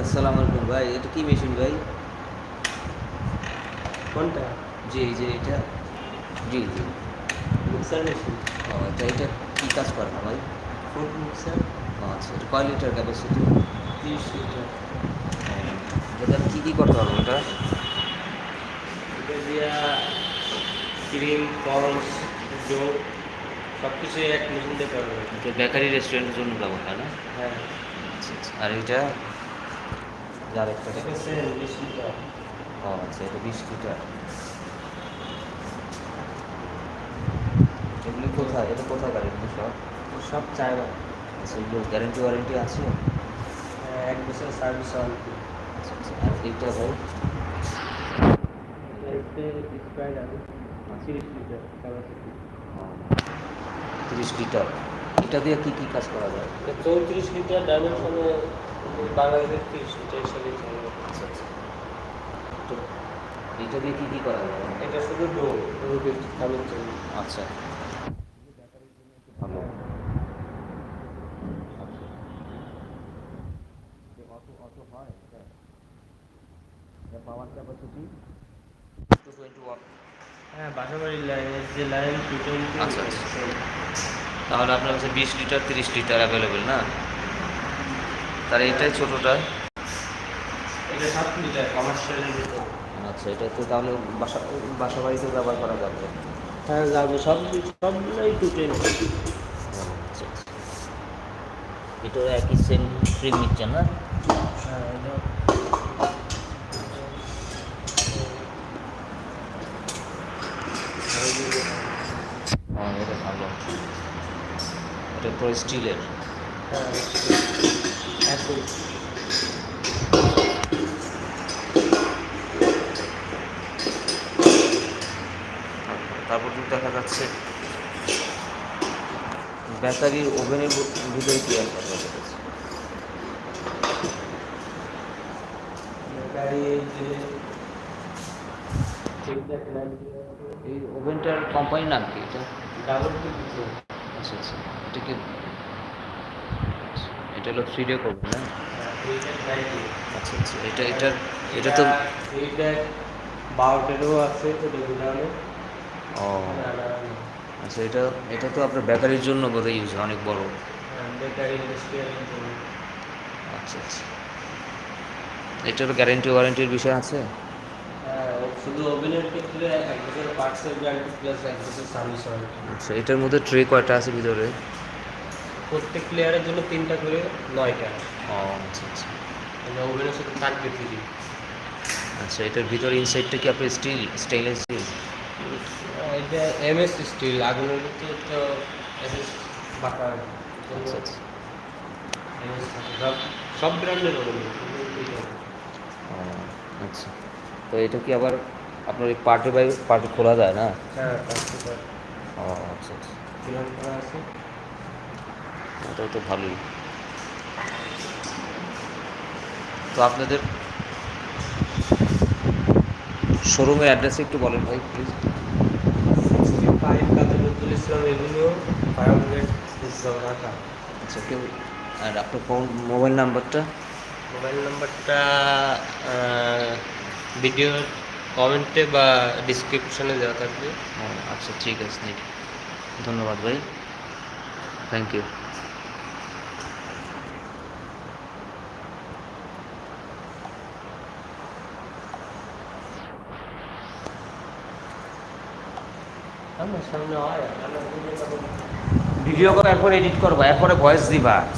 আসসালামু আলাইকুম ভাই এটা কি মেশিন ভাই? কোনটা? জি যে এটা। জি জি। মিক্সার মেশিন ও এটা এটা কী কাজ করে না ভাই? ফুড মিক্সার আচ্ছা এটা কয় লিটার ক্যাপাসিটি তিরিশ লিটার এটা কী কী করতে পারব এটা? ক্রিম পন্স জোক সব কিছু এক মেশিন দিয়ে পারবে বেকারি রেস্টুরেন্টের জন্য ব্যবহার না? হ্যাঁ। আচ্ছা আচ্ছা। আর এটা? যার একটা লিটার? ও আচ্ছা এটা বিশ লিটার। এগুলি কোথায়? এটা কোথায় গাড়ি এগুলি সব? সব চায়না। আচ্ছা এগুলো গ্যারেন্টি ওয়ারেন্টি আছে? হ্যাঁ, এক বছর সার্ভিস ওয়ারেন্টি আচ্ছা আচ্ছা আর এইটা ভাই? তিরিশ লিটার। তিরিশ লিটার। এটা দিয়ে কি কি কাজ করা যায়? চৌত্রিশ লিটার ডাইমেনশনে বাংলাদেশের তিরিশ লিটার হিসাবে চলে আচ্ছা আচ্ছা। তো এটা দিয়ে কি কি করা যায়? এটা শুধু কামের জন্য আচ্ছা। ভালো। Power capacity two twenty watt হ্যাঁ বাসাবাড়ির লাইনের যে লাইন টু টোয়েন্টি আচ্ছা, আচ্ছা। তাহলে আপনার কাছে বিশ লিটার তিরিশ লিটার অ্যাভেলেবেল না? তাহলে এটাই ছোটোটা। এটা সাত লিটার কমার্শিয়ালের ভিতর আচ্ছা এটা তো তাহলে বাসা বাসা বাড়িতেও ব্যবহার করা যাবে। হ্যাঁ যাবে। সব সবগুলোই টু টোয়েন্টি আচ্ছা এটাও একই সেম ক্রিম নিচ্ছে না? হ্যাঁ হ্যাঁ এটা ভালো। এটা পুরো স্টিলের। হ্যাঁ তারপর তো দেখা যাচ্ছে ব্যাটারির ওভেনের ভিতরে কি আছে আপনার কাছে? যে এই ওভেনটার কোম্পানির নাম কি এটা? আচ্ছা আচ্ছা। এটা কি? এটা হলো থ্রি ডে করবেন না? আচ্ছা আচ্ছা। এটা এটার এটা তো এইটা বারোটেরও আছে ও। আচ্ছা এটা এটা তো আপনার বেকারির জন্য বোধহয় ইউজ হয় অনেক বড়। বেকারি আচ্ছা আচ্ছা। এটার গ্যারেন্টি ওয়ারেন্টির বিষয় আছে? হ্যাঁ, শুধু ওভেনের ক্ষেত্রে এক বছর পার্টসের গ্যারান্টি প্লাস এক বছর সার্ভিস ওয়ারেন্টি আচ্ছা এটার মধ্যে ট্রে কয়টা আছে ভিতরে? প্রত্যেক প্লেয়ারের জন্য তিনটা করে নয়টা। ও আচ্ছা আচ্ছা। মানে ওভেনের সাথে থাকবে ফ্রি আচ্ছা এটার ভিতরে ইনসাইডটা কি আপনার স্টিল স্টেনলেস স্টিল এটা এমএস স্টিল আগুনের ভিতরে তো এমএস বাঁকা আচ্ছা আচ্ছা। সব সব ব্র্যান্ডের ওভেন আচ্ছা। তো এটা কি আবার আপনার এই পার্টে বাই পার্টে খোলা যায় না? হ্যাঁ ও আচ্ছা আচ্ছা। ওটাও তো ভালোই। তো আপনাদের শোরুমের অ্যাড্রেস একটু বলেন ভাই please five Kazi Islam avenue Dhaka. আচ্ছা কেউ আর আপনার মোবাইল নাম্বারটা মোবাইল নাম্বারটা ভিডিওর কমেন্টে বা ডিসক্রিপশনে দেওয়া থাকবে। ও আচ্ছা ঠিক আছে ধন্যবাদ ভাই। থ্যাংক ইউ সামনে হয় ভিডিও করে এরপর এডিট করবা এরপরে ভয়েস দিবা।